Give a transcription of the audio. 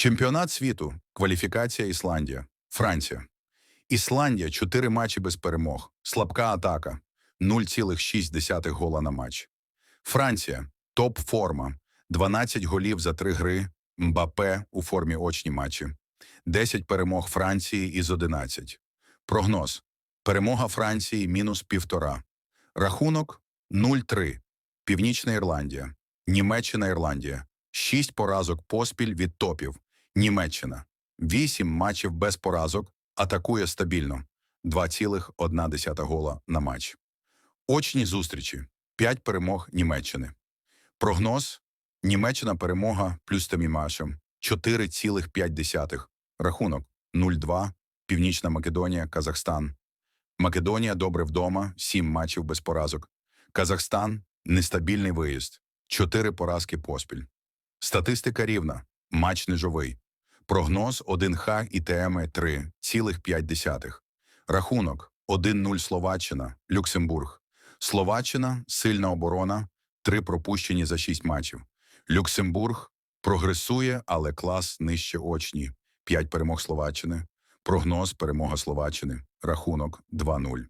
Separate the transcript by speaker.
Speaker 1: Чемпіонат світу, кваліфікація Ісландія, Франція. Ісландія 4 матчі без перемог, слабка атака, 0,6 гола на матч. Франція топ-форма, 12 голів за 3 гри, Мбапе у формі очні матчі, 10 перемог Франції із 11. Прогноз. Перемога Франції мінус півтора. Рахунок 0-3. Північна Ірландія. Німеччина Ірландія. 6 поразок поспіль від топів. Німеччина. 8 матчів без поразок. Атакує стабільно. 2,1 гола на матч. Очні зустрічі. 5 перемог Німеччини. Прогноз. Німеччина перемога плюс тамімашем 4,5. Рахунок 0-2. Північна Македонія, Казахстан. Македонія добре вдома, 7 матчів без поразок. Казахстан нестабільний виїзд, 4 поразки поспіль. Статистика рівна, матч нежовий. Прогноз 1Х і ТМ 3,5. Рахунок 1-0 Словаччина, Люксембург. Словаччина сильна оборона, 3 пропущені за 6 матчів. Люксембург прогресує, але клас нижче очні. 5 перемог Словаччини. Прогноз перемога Словаччини. Рахунок 2-0.